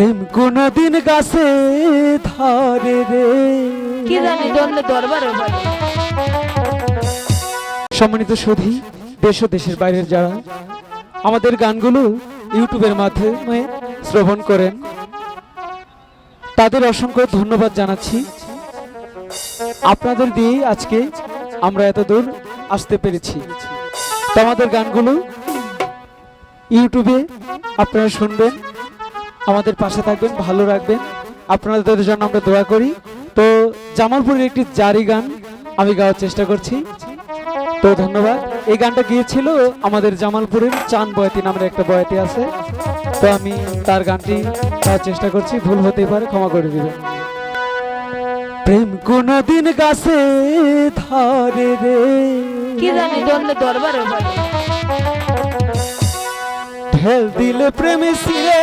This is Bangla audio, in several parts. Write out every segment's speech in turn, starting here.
প্রেম কোনদিন গাছে ধরে রে। কি জানি ধরলে দরবারে সম্মানিত সুধী দেশ ও দেশের বাইরের যারা আমাদের গানগুলো ইউটিউবের মাধ্যমে শ্রবণ করেন তাদের অসংখ্য ধন্যবাদ জানাচ্ছি। আপনাদের দিয়ে আজকে আমরা এত দূর আসতে পেরেছি। তো আমাদের গানগুলো ইউটিউবে আপনারা শুনবেন। আমাদের পাশে থাকবেন ভালো রাখবেন। আপনাদের জন্য আমরা দোয়া করি। তো জামালপুরের একটি জারি গান আমি গাওয়ার চেষ্টা করছি। তো ধন্যবাদ। এই গানটা গিয়েছিল আমাদের জামালপুরের চান বয়াতি নামের একটা বয়াতি আছে। তো আমি তার গানটি গাওয়ার চেষ্টা করছি। ভুল হতেই পারে ক্ষমা করে দিবেন। প্রেম কোনদিন গাছে ধরে রে। কি জানি ধরলে দরবারে ঢেল দিলে প্রেমে সিরে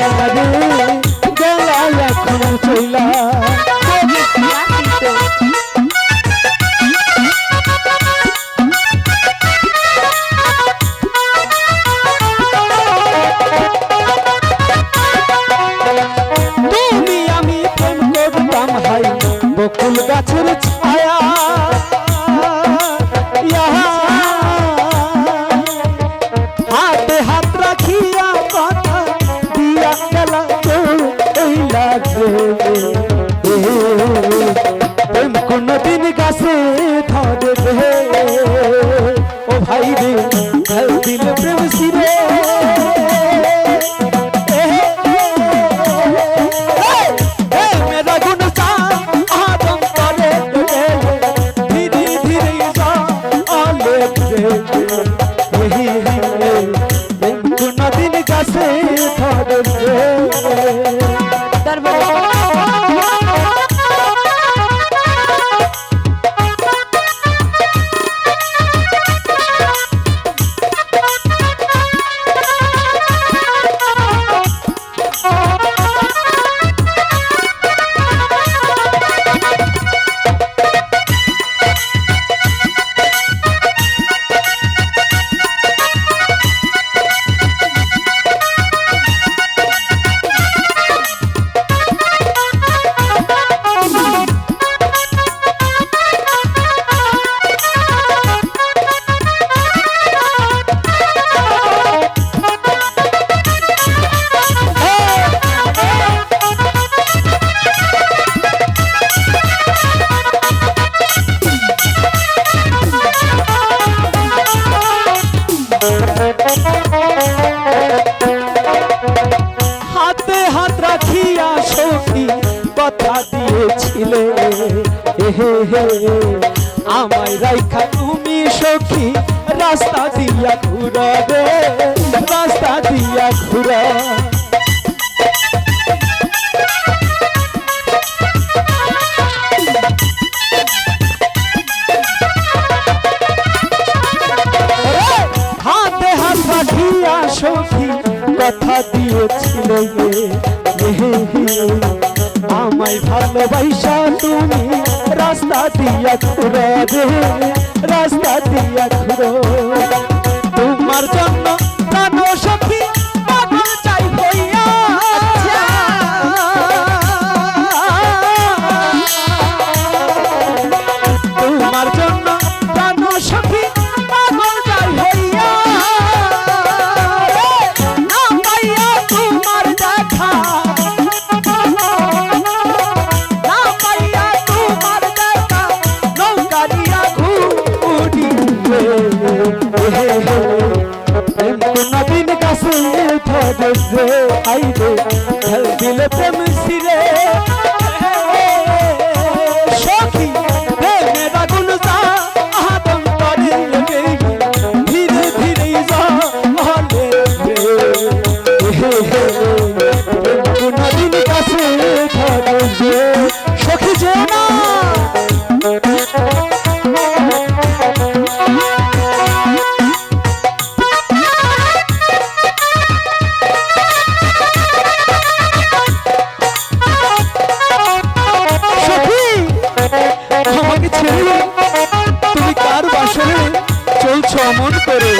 Thank you. গাছে ধরে হাত রাখিয়া সখী কথা দিয়েছিলে। হে হে আমায় রাইখা তুমি সখী, রাস্তা দিয়া ঘুরা রাস্তা দিয়া ঘুরা। ভালোবাসা তুমি রাস্তা দিয়া ঘুরো রে রাস্তা দিয়া ঘুরো তোমার জন্য প্রাণ নমন করে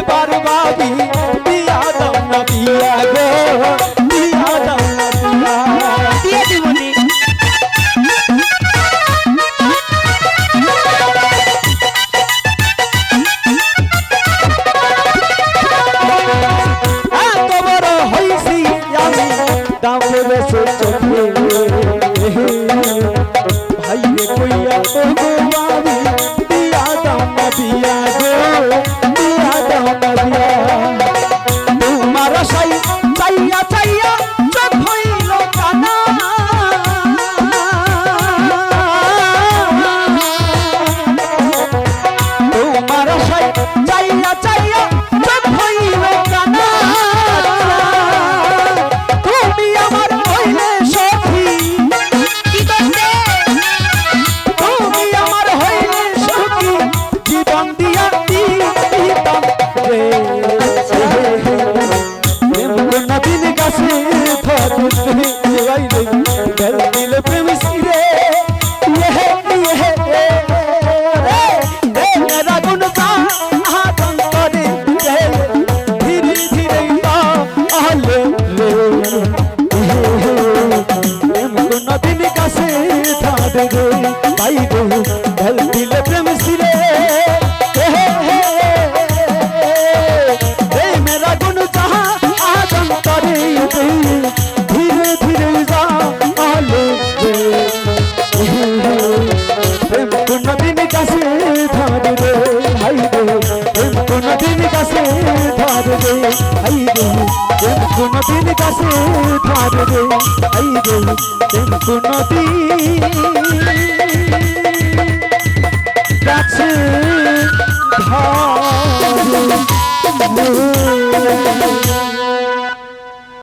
দামে বেসে চোখে ভাইয়ে কইয়া তো দিয়া দাম দিয়া আইবে কোন দিন কাছে থাকবে আইবে কোন দিন কাছে ধরে